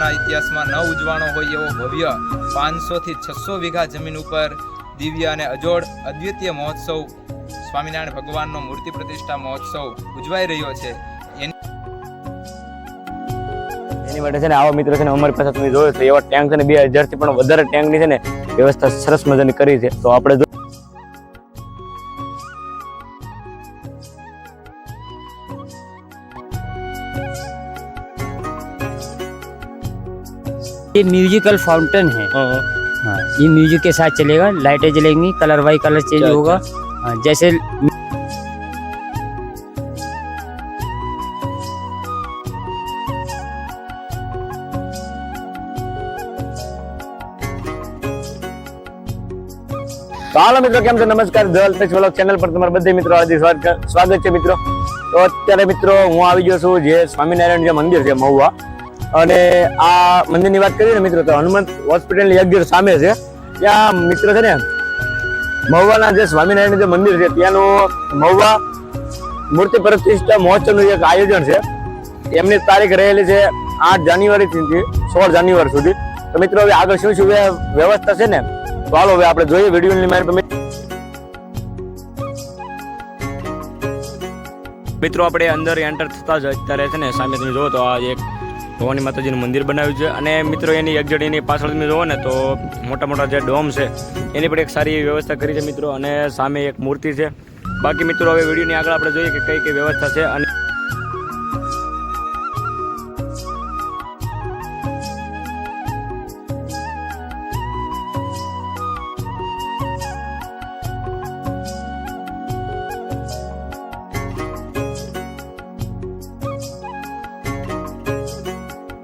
વિશ્વના ઇતિહાસમાં ન ઉજવાણો હોય એવો ભવ્ય પાંચસોથી છસો વીઘા જમીન ઉપર દિવ્ય અને અજોડ અદ્વિતીય મહોત્સવ સ્વામિનારાયણ ભગવાનનો મૂર્તિ પ્રતિષ્ઠા મહોત્સવ ઉજવાઈ રહ્યો છે. એની માટે છે ને આવા મિત્રો છે ને અમારી પાસે તમે જોયો છો, એવા ટેન્ક છે ને બે હજારથી પણ વધારે ટેન્કની છે ને વ્યવસ્થા સરસ મજાની કરી છે. તો આપણે ये म्यूजिकल फाउंटेन है हाँ ये म्यूजिक के साथ चलेगा लाइटें जलेंगी कलर बाई कलर चेंज अच्छा, होगा हाँ, जैसे તો હાલો મિત્રો કેમ છો નમસ્કાર જલ ટેક્સ વ્લોગ ચેનલ પર તમારા બધા મિત્રો આજે સ્વાગત સ્વાગત છે મિત્રો તો અત્યારે મિત્રો હું આવી ગયો છું જે સ્વામિનારાયણ જે મંદિર છે મહુવા અને આ મંદિરની વાત કરીએ ને મિત્રો, તો હનુમંત હોસ્પિટલની યજ્ઞ સામે છે. ત્યાં મિત્ર છે ને, મહુવાના જે સ્વામિનારાયણ જે મંદિર છે, ત્યાંનું મહુવા મૂર્તિ પ્રતિષ્ઠા મહોત્સવનું એક આયોજન છે. એમની તારીખ રહેલી છે આઠ જાન્યુઆરીથી સોળ જાન્યુઆરી સુધી. તો મિત્રો, હવે આગળ શું શું વ્ય- વ્યવસ્થા છે ને, તો હાલો હવે આપણે જોઈએ વિડીયોની મારી મિત્રો, આપણે અંદર એન્ટર થતા જ અત્યારે છે ને, સામે તમે જુઓ તો આ એક ભવાની માતાજીનું મંદિર બનાવ્યું છે. અને મિત્રો, એની એક્ઝેક્ટ એની પાછળ તમે ને, તો મોટા મોટા જે ડોમ છે, એની પણ એક સારી વ્યવસ્થા કરી છે મિત્રો. અને સામે એક મૂર્તિ છે. બાકી મિત્રો, હવે વિડીયોની આગળ આપણે જોઈએ કે કઈ કઈ વ્યવસ્થા છે. અને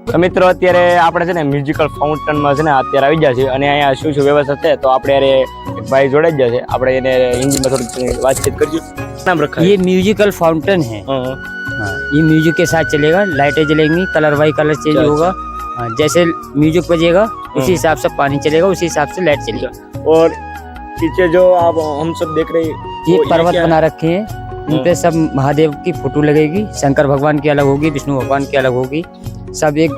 તો મિત્રો અત્યારે આપણે છે ને મ્યુઝિકલ ફાઉન્ટેનમાં છે ને અત્યારે આવી ગયા છે અને અહીંયા શું શું વ્યવસ્થા છે તો આપણે યારે એક ભાઈ જોડાઈ ગયા છે આપણે એને હિન્દીમાં થોડીક વાતચીત કરશું નામ રખાય ये म्यूजिकल फाउंटेन है हाँ, हाँ, ये म्यूजिक के साथ चलेगा लाइटें जलेंगी कलर बाई कलर चेंज अच्छा, होगा हाँ, जैसे म्यूजिक बजेगा हाँ। उसी हिसाब से पानी चलेगा उसी हिसाब से लाइट चलेगा और पीछे जो आप हम सब देख रहे हैं ये वो ये पर्वत क्या है? बना रखे हैं इन पे सब महादेव की फोटो लगेगी शंकर भगवान की अलग होगी विष्णु भगवान की अलग होगी सब एक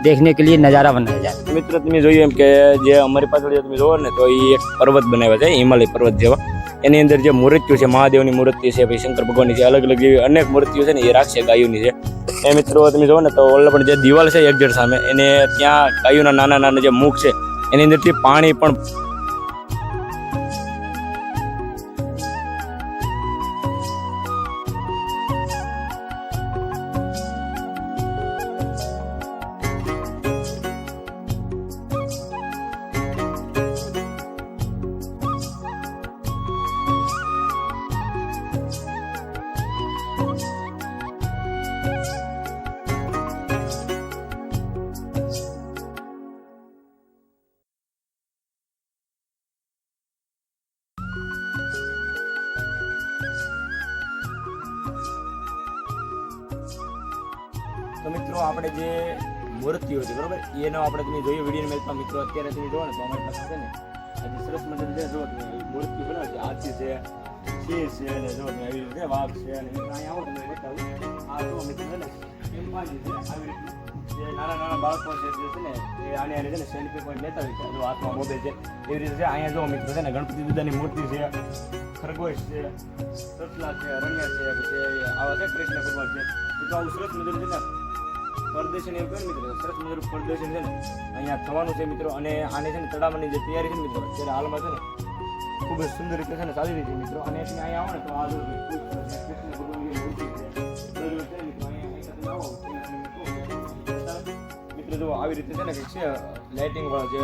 देखने के लिए नज़ारा बनाया जाए મિત્રો તમે જોયું એમ કે જે અમારી પાછળ જે તમે જોવો ને તો એ એક પર્વત બનાવ્યા છે હિમાલય પર્વત જેવા એની અંદર જે મૂર્તિઓ છે મહાદેવની મૂર્તિ છે પછી શંકર ભગવાનની છે અલગ અલગ એવી અનેક મૂર્તિઓ છે ને એ રાખશે ગાયોની છે એ મિત્રો તમે જોવો ને તો ઓલા પણ જે દિવાલ છે એક્ઝેટ સામે એને ત્યાં ગાયોના નાના નાના જે મુખ છે એની અંદરથી પાણી પણ આપણે જે મૂર્તિઓ છે, બરોબર? એનો આપણે તમે જોઈએ વીડિયો મેચમાં મિત્રો અત્યારે તમે જોવો ને તો અમારી પાસે છે ને આજે સરસ મજાની જે જો તમે એ મૂર્તિ બનાવે છે હાથી છે સિંહ છે, અને જો તમે આવી રીતે વાઘ છે, અને મિત્રો અહીંયા આવો, તમને બતાવું. આ જો મિત્રો છે ને, ચિંપાંજી છે, આવી રીતનું જે નાના નાના બાળકો છે જે છે ને, એ આને આને છે ને સેલ્ફી પોઈન્ટ લેતા હોય છે, જો હાથમાં મોબાઈલ છે, એવી રીતે છે, અહીંયા જો મિત્રો છે ને, ગણપતિ દાદાની મૂર્તિ છે, ખરગોશ છે સસલા છે અરણ્ય છે, પછી આવા છે, કૃષ્ણ ભગવાન છે. એ તો આવું સરસ મજાનું છે ને પ્રદર્શન એવું કહે મિત્રો, સરસ મજાનું પ્રદર્શન છે ને, અહીંયા થવાનું છે મિત્રો, અને આને છે ને તળાવવાની જે તૈયારી છે મિત્રો, અત્યારે હાલમાં છે ને, ખૂબ જ સુંદર રીતે છે ને ચાલી રહી છે મિત્રો. અને તમે અહીંયા આવો ને, તો આ મિત્રો જો આવી રીતે છે ને કંઈક છે લાઇટિંગ વાળો જે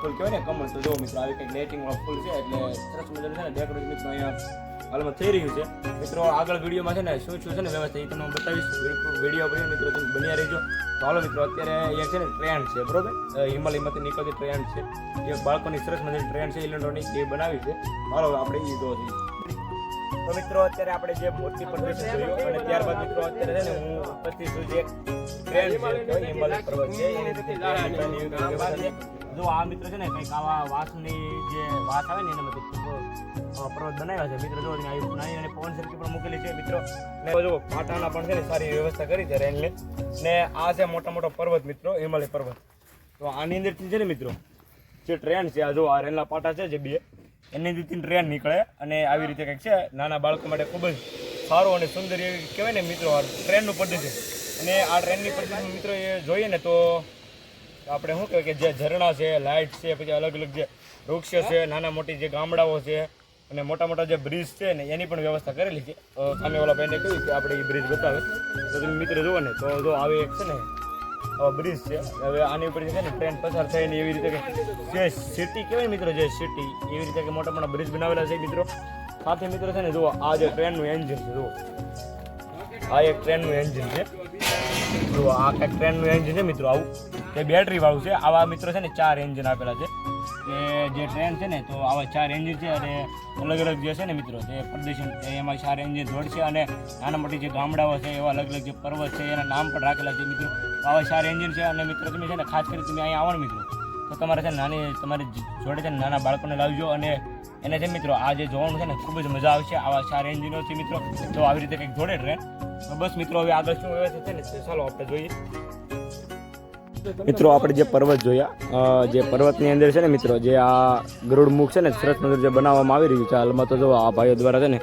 ફૂલ કહેવાય ને કમળ, તો જો મિત્રો, આવી કંઈક લાઇટિંગ વાળો ફૂલ છે, એટલે સરસ મજાનું છે ને ડેકોરેશન મિત્રો અહીંયા હાલમાં થઈ રહ્યું છે. મિત્રો, આગળ વિડીયોમાં છે ને શું શું છે ને વ્યવસ્થા, એ તમને બતાવીશ. વીડિયો બન્યો મિત્રો તમે બન્યા રહેજો. ચાલો મિત્રો, અત્યારે અહીંયા છે ને ટ્રેન છે, બરોબર? હિમાલયમાંથી નીકળતી ટ્રેન છે. જે બાળકોની સરસ મજાની ટ્રેન છે ઇલેક્ટ્રોનિક એ બનાવી છે. હાલો, આપણે એ જોઈએ. તો મિત્રો, અત્યારે આપણે જે મૂર્તિ પ્રદર્શન જોયું, અને ત્યારબાદ મિત્રો, અત્યારે છે ને હું ઉપસ્થિત છું જે ટ્રેન છે હિમાલય પર્વત છે એની જો આ મિત્ર છે ને કંઈક આવા વાસની જે વાંસ આવે ને એને બધું પર્વત બનાવ્યા છે. મિત્રો જો નાની અને પવન સરકી પણ મૂકેલી છે, મિત્રો. ને જો પાટાના પણ છે ને સારી વ્યવસ્થા કરી છે રેલની. ને આ છે મોટા મોટો પર્વત, મિત્રો, હિમાલય પર્વત. તો આની અંદરથી છે ને, મિત્રો, જે ટ્રેન છે, આ જો આ રેલના પાટા છે જે બે, એની અંદરથી ટ્રેન નીકળે અને આવી રીતે કંઈક છે, નાના બાળકો માટે ખૂબ જ સારું અને સુંદર એવી કહેવાય ને, મિત્રો ટ્રેનનું પદ્ધતિ અને આ ટ્રેનની પદ્ધતિ મિત્રો એ જોઈએ ને તો આપણે શું કહેવાય કે જે ઝરણા છે, લાઇટ છે, પછી અલગ અલગ જે વૃક્ષો છે, નાના મોટી જે ગામડાઓ છે અને મોટા મોટા જે બ્રિજ છે ને, એની પણ વ્યવસ્થા કરેલી છે. સામે વાળા ભાઈને કહ્યું કે આપણે એ બ્રિજ બતાવે. તો તમે મિત્ર જુઓ ને, તો જો આવે એક છે ને બ્રિજ છે. હવે આની ઉપર છે ને, ટ્રેન પસાર થઈને એવી રીતે કે જે સિટી કહેવાય મિત્રો, જે સિટી એવી રીતે કે મોટા મોટા બ્રિજ બનાવેલા છે મિત્રો. સાથે મિત્રો છે ને, જુઓ, આ જે ટ્રેનનું એન્જિન છે, જુઓ. આ એક ટ્રેનનું એન્જિન છે. જુઓ, આ કંઈક ટ્રેનનું એન્જિન છે મિત્રો, આવું. તે બેટરી વાળું છે. આવા મિત્રો છે ને ચાર એન્જિન આપેલા છે. કે જે ટ્રેન છે ને, તો આવા ચાર એન્જિન છે અને અલગ અલગ જે છે ને મિત્રો તે પ્રદર્શન એમાં ચાર એન્જિન દોડશે અને નાના મોટી જે ગામડાઓ છે, એવા અલગ અલગ જે પર્વત છે, એના નામ પણ રાખેલા છે મિત્રો. આવા ચાર એન્જિન છે અને મિત્રો, તમે છે ને ખાસ કરી તમે અહીંયા આવો મિત્રો, તો તમારે છે નાની, તમારી જોડે છે નાના બાળકોને લાવજો અને એને છે મિત્રો, આ જે જોવાનું છે ને ખૂબ જ મજા આવશે આવા ચાર એન્જિનો છે મિત્રો. તો આવી રીતે કંઈક જોડે ટ્રેન બસ મિત્રો, હવે આગળ શું વ્યવસ્થા છે ને ચાલો આપણે જોઈએ. મિત્રો, આપણે જે પર્વત જોયા જે પર્વતની અંદર છે ને મિત્રો, જે આ ગરુડમુખ છે ને, સરસ મંદિર જે બનાવવામાં આવી રહ્યું છે. હાલમાં તો જો, આ ભાઈઓ દ્વારા છે ને,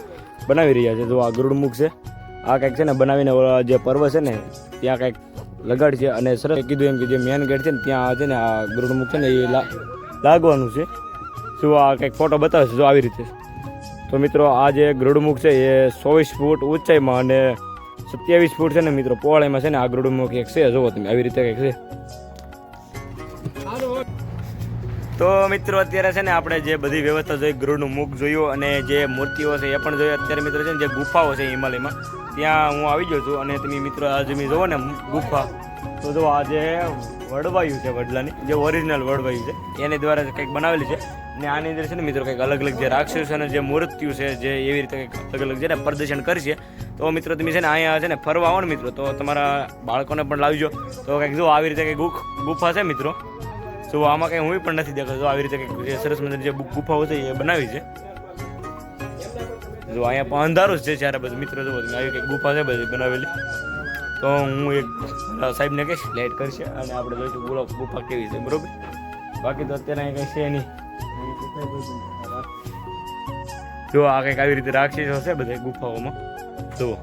બનાવી રહ્યા છે. જો, આ ગરુડમુખ છે, આ કંઈક છે ને, બનાવીને જે પર્વત છે ને, ત્યાં કંઈક લગાડ છે અને સરસ કીધું એમ કે જે મેન ગેટ છે ને, ત્યાં છે ને, આ ગરુડમુખ છે ને, એ લાગવાનું છે. શું આ કંઈક ફોટો બતાવે છે, જો, આવી રીતે. તો મિત્રો, આ જે ગરુડમુખ છે, એ ચોવીસ ફૂટ ઊંચાઈમાં અને સત્યાવીસ ફૂટ છે ને મિત્રો, પહોળાઈમાં છે ને આ ગરુડમુખ એક છે, જુઓ તમે, આવી રીતે કંઈક છે. તો મિત્રો, અત્યારે છે ને આપણે જે બધી વ્યવસ્થા જોઈ, ગરુડનું મુખ જોયું અને જે મૂર્તિઓ છે એ પણ જોઈ, અત્યારે મિત્રો છે ને જે ગુફાઓ છે હિમાલયમાં, ત્યાં હું આવી ગયો છું અને તમે મિત્રો, આ તમે જોવો ને ગુફા, તો જો આ જે વડવાયું છે વડલાની, જે ઓરિજિનલ વડવાયું છે, એની દ્વારા કંઈક બનાવેલી છે અને આની અંદર છે ને મિત્રો, કંઈક અલગ અલગ જે રાક્ષસ અને જે મૂર્તિઓ છે જે એવી રીતે કંઈક અલગ અલગ છે ને પ્રદર્શન કરશે તો મિત્રો તમે છે ને અહીંયા છે ને ફરવા આવો ને મિત્રો, તો તમારા બાળકોને પણ લાવજો. તો કંઈક જો આવી રીતે કંઈક ગુફ, ગુફા છે મિત્રો. તો આમાં કંઈ હું પણ નથી દેખાતો આવી રીતે કંઈક સરસ મજાની જે ગુફાઓ છે એ બનાવી છે. જો અહીંયા પણ અંધારું જ છે જ્યારે બધું મિત્રો જો આવી કંઈક ગુફા છે બધી બનાવેલી. તો હું એક સાહેબને કહીશ લાઇટ કરશે અને આપણે જોઈશું બોલો ગુફા કેવી છે, બરોબર? બાકી તો અત્યારે અહીં કંઈ છે નહીં. જો આ કંઈક આવી રીતે રાક્ષસો હશે બધા ગુફાઓમાં. જુઓ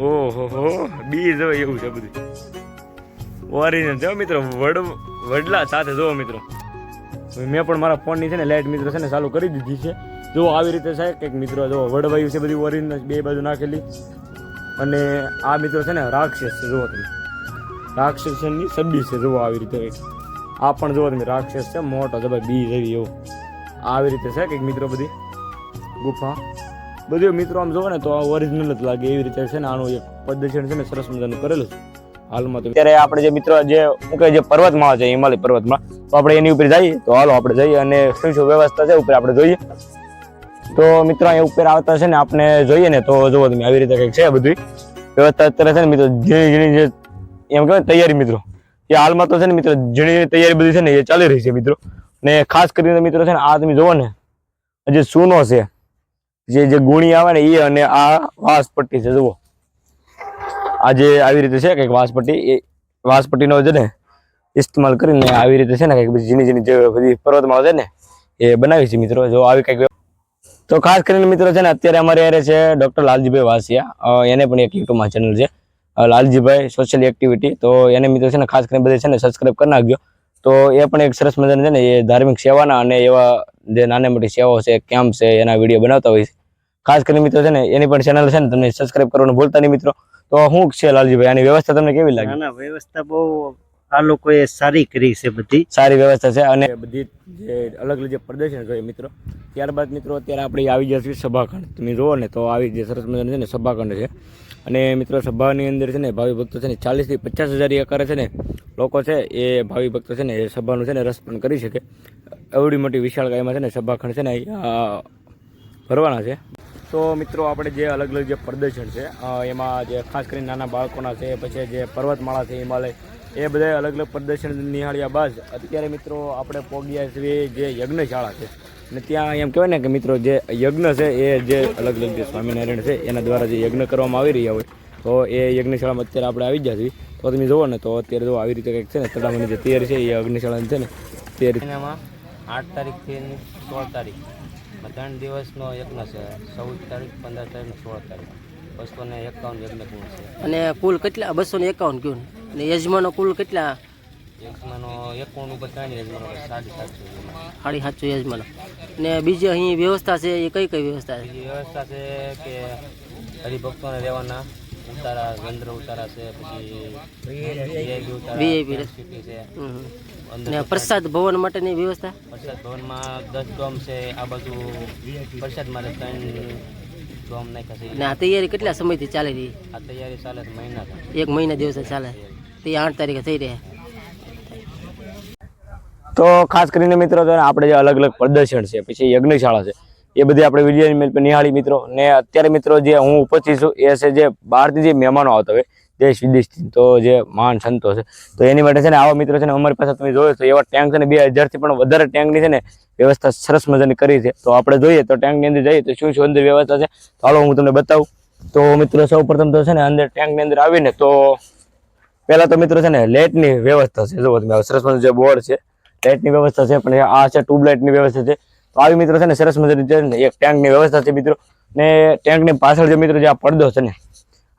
ઓહો હો બી જો એવું છે બધું. ઓરિજિનલ જો મિત્રો, વડ, વડલા સાથે જુઓ મિત્રો. મેં પણ મારા ફોનની છે ને લાઇટ મિત્રો છે ને ચાલુ કરી દીધી છે. જો આવી રીતે છે, કંઈક મિત્રો જો વડવાયું છે બધી ઓરિજિનલ બે બાજુ નાખેલી. અને આ મિત્રો છે ને રાક્ષસ છે, જુઓ તમે. રાક્ષસની સબ્બી છે, જુઓ આવી રીતે આ પણ જુઓ તમે, રાક્ષસ છે, મોટો છે બી જેવી એવું. આવી રીતે છે કંઈક મિત્રો બધી. ગુફા. બધું મિત્રો આમ જોવો ને તો ઓરિજિનલ જ લાગે એવી રીતે છે ને આનું એક પ્રદર્શન છે ને સરસ મજાનું કરેલું છે. હાલમાં તો અત્યારે આપણે જે મિત્રો જે હું કહે જે પર્વતમાં છે, હિમાલય પર્વતમાં તો આપણે એની ઉપર જઈએ. તો હાલો આપણે જઈએ અને શું શું વ્યવસ્થા છે, ઉપર આપણે જોઈએ. તો મિત્રો અહીંયા ઉપર આવતા છે ને આપણે જોઈએ ને તો જુઓ તમે, આવી રીતે કંઈક છે બધી વ્યવસ્થા અત્યારે છે ને મિત્રો ઝીણી ઝીણી જે એમ કહેવાય તૈયારી મિત્રો. એ હાલમાં તો છે ને મિત્રો ઝીણી તૈયારી બધી છે ને એ ચાલી રહી છે મિત્રો. ને ખાસ કરીને મિત્રો છે ને આ તમે જુઓ ને જે સૂનો છે જે જે ગુણી આવે ને એ અને આ વાંસપટ્ટી છે, જુઓ. આ જે આવી રીતે છે, કંઈક વાંસપટ્ટી, એ વાંસપટ્ટીનો છે ને, ઇસ્તેમાલ કરીને આવી રીતે છે ને, કંઈક બધી ઝીણી ઝીણી જે બધી પર્વતમાં છે ને, એ બનાવી છે મિત્રો, જો આવી કંઈક તો ખાસ કરીને મિત્રો છે ને, અત્યારે અમારે યારે છે ડૉક્ટર લાલજીભાઈ વાસિયા એને પણ એક યુટ્યુબમાં ચેનલ છે લાલજીભાઈ સોશિયલ એક્ટિવિટી તો એને મિત્રો છે ને, ખાસ કરીને બધે છે ને સબસ્ક્રાઈબ કરી નાખજો. તો એ પણ એક સરસ મજાના છે ને, એ ધાર્મિક સેવાના અને એવા જે નાની મોટી સેવાઓ છે કેમ્પ છે એના વીડિયો બનાવતા હોય છે. ખાસ કરીને મિત્રો છે ને એની પણ ચેનલ છે ને તમને સબસ્ક્રાઇબ કરવાનું ભૂલતા નહીં મિત્રો. તો શું છે લાલજીભાઈ આની વ્યવસ્થા તમને કેવી લાગી? ના ના વ્યવસ્થા બહુ આ લોકોએ સારી કરી છે બધી. સારી વ્યવસ્થા છે અને બધી જે અલગ અલગ જે પ્રદર્શન કરે મિત્રો ત્યારબાદ મિત્રો અત્યારે આપણે આવી જશે સભાખંડ. તમે જુઓ ને તો આવી જે સરસ મજાનું છે ને સભાખંડ છે. અને મિત્રો સભાની અંદર છે ને ભાવિ ભક્તો છે ને ચાલીસથી પચાસ હજાર આકારે છે ને લોકો છે એ ભાવિ ભક્તો છે ને એ સભાનું છે ને રસ પણ કરી શકે. એવડી મોટી વિશાળ ગાયમાં છે ને સભાખંડ છે ને ભરવાના છે. તો મિત્રો આપણે જે અલગ અલગ જે પ્રદર્શન છે એમાં જે ખાસ કરીને નાના બાળકોના છે, પછી જે પર્વતમાળા છે, હિમાલય, એ બધા અલગ અલગ પ્રદર્શન નિહાળ્યા બાદ અત્યારે મિત્રો આપણે પોગ્યા છીએ જે યજ્ઞશાળા છે. અને ત્યાં એમ કહેવાય ને કે મિત્રો જે યજ્ઞ છે એ જે અલગ અલગ જે સ્વામિનારાયણ છે એના દ્વારા જે યજ્ઞ કરવામાં આવી રહ્યા હોય તો એ યજ્ઞશાળામાં અત્યારે આપણે આવી ગયા છીએ. તો તમે જુઓ ને તો અત્યારે જો આવી રીતે કંઈક છે ને તળાવની જે તૈયારી છે એ અગ્નિશાળાની છે ને તે રીતે. મહિનામાં આઠ તારીખથી સોળ તારીખ. ત્રણ દિવસનો યજ્ઞ છે. ચૌદ તારીખ પંદર તારીખ સોળ તારીખ. બસો ને એકાવન યજ્ઞ છે. અને કુલ કેટલા બસો ને એકાવન કયું અને યજમાનો કુલ કેટલા યજમાનો યજમાનો સાડી સાતસો. સાડી સાતસો યજમાનો અને બીજી અહીં વ્યવસ્થા છે એ કઈ કઈ વ્યવસ્થા છે? વ્યવસ્થા છે કે હરિભક્તોને રહેવાના ઉતારા ગંદ્ર ઉતારા છે પછી સિટી છે. ને પ્રસાદ ભવન માટેની વ્યવસ્થા? પ્રસાદ ભવનમાં દસ ડોમ છે આ બાજુ પ્રસાદ માટે ત્રણ ડોમ નાખ્યા છે. ને આ તૈયારી કેટલા સમયથી ચાલી રહી? આ તૈયારી ચાલે મહિના એક મહિના દિવસે ચાલે. તે આઠ તારીખે થઈ રહ્યા તો ખાસ કરીને મિત્રો તો આપણે જે અલગ અલગ પ્રદર્શન છે, પછી યજ્ઞશાળા છે, એ બધી આપણે વિડીયોની મેલ પર નિહાળી મિત્રો. ને અત્યારે મિત્રો જે હું ઉપસ્થિત છું, એ છે જે બહારથી જે મહેમાનો આવતા હોય, દેશ વિદેશથી, તો જે મહાન સંતો છે, તો એની માટે છે ને આવા મિત્રો છે ને અમારી પાસે તમે જોયો તો એવા ટેન્ક છે ને બે હજારથી પણ વધારે ટેન્કની છે ને વ્યવસ્થા સરસ મજાની કરી છે. તો આપણે જોઈએ તો ટેન્કની અંદર જઈએ તો શું શું અંદર વ્યવસ્થા છે? હાલો હું તમને બતાવું. તો મિત્રો સૌ પ્રથમ તો છે ને અંદર ટેન્કની અંદર આવીને તો પહેલાં તો મિત્રો છે ને લેટની વ્યવસ્થા છે. જો તમે, સરસ મજાનું જે બોર્ડ છે લાઇટની વ્યવસ્થા છે, પણ આ છે ટ્યુબલાઇટની વ્યવસ્થા છે. તો આવી મિત્રો છે ને, સરસ મજાની છે ને એક ટેન્કની વ્યવસ્થા છે મિત્રો. ને ટેન્કની પાછળ જે મિત્રો જે આ પડદો છે ને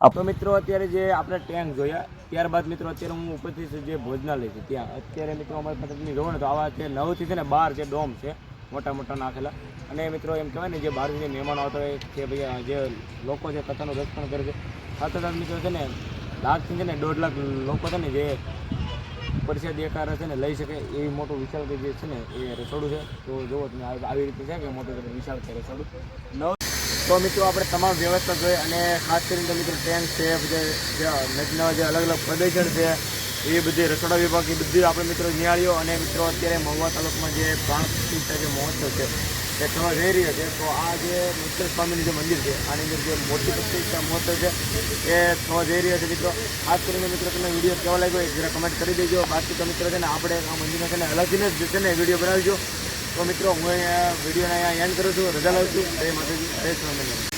આપણો મિત્રો અત્યારે જે આપણે ટેન્ક જોયા, ત્યારબાદ મિત્રો અત્યારે હું ઉપરથી જે ભોજનાલય છે, ત્યાં. અત્યારે મિત્રો અમારી પાસે જોવો ને તો આવા છે નવથી છે ને બાર જે ડોમ છે મોટા મોટા નાખેલા. અને મિત્રો એમ કહેવાય ને, જે બહારથી જે મહેમાનો આવતા હોય, કે ભાઈ જે લોકો છે, કથાનું રક્ષણ કરે છે. સાથે સાથે મિત્રો છે ને, લાખથી છે ને દોઢ લાખ લોકો છે ને જે પ્રસાદ એકાર છે ને લઈ શકે એવી મોટું વિશાળ કે જે છે ને એ રસોડું છે. તો જુઓ તમે આવી રીતે છે કે મોટું વિશાળ છે રસોડું. નવ તો મિત્રો આપણે તમામ વ્યવસ્થા જોઈએ અને ખાસ કરીને તો મિત્રો ટેન્ક છે જે નદીના જે અલગ અલગ પ્રદર્શન છે, એ બધી રસોડા વિભાગની બધી આપણે મિત્રો નિહાળ્યો અને મિત્રો અત્યારે મહુવા તાલુકામાં જે પ્રાણ પ્રતિષ્ઠા જે મહોત્સવ છે એ થવા જઈ રહ્યો છે, તો આ જે મુક્તેશ્વર સ્વામીનું જે મંદિર છે, આની અંદર જે મોટી પ્રતિષ્ઠા મહોત્સવ છે, એ થવા જઈ રહ્યો છે મિત્રો. ખાસ કરીને મિત્રો, તમને વીડિયો કેવા લાગ્યો હોય જરા કમેન્ટ કરી દેજો. બાકી તો મિત્રો છે ને, આપણે આ મંદિરને છે ને, અલગથી જ છે ને, વીડિયો બનાવીજો તો મિત્રો, હું અહીંયા વિડીયોને અહીંયા એન્ડ કરું છું. રજા લઉં છું. જય માતાજી. જય સ્વામિનારાયણ.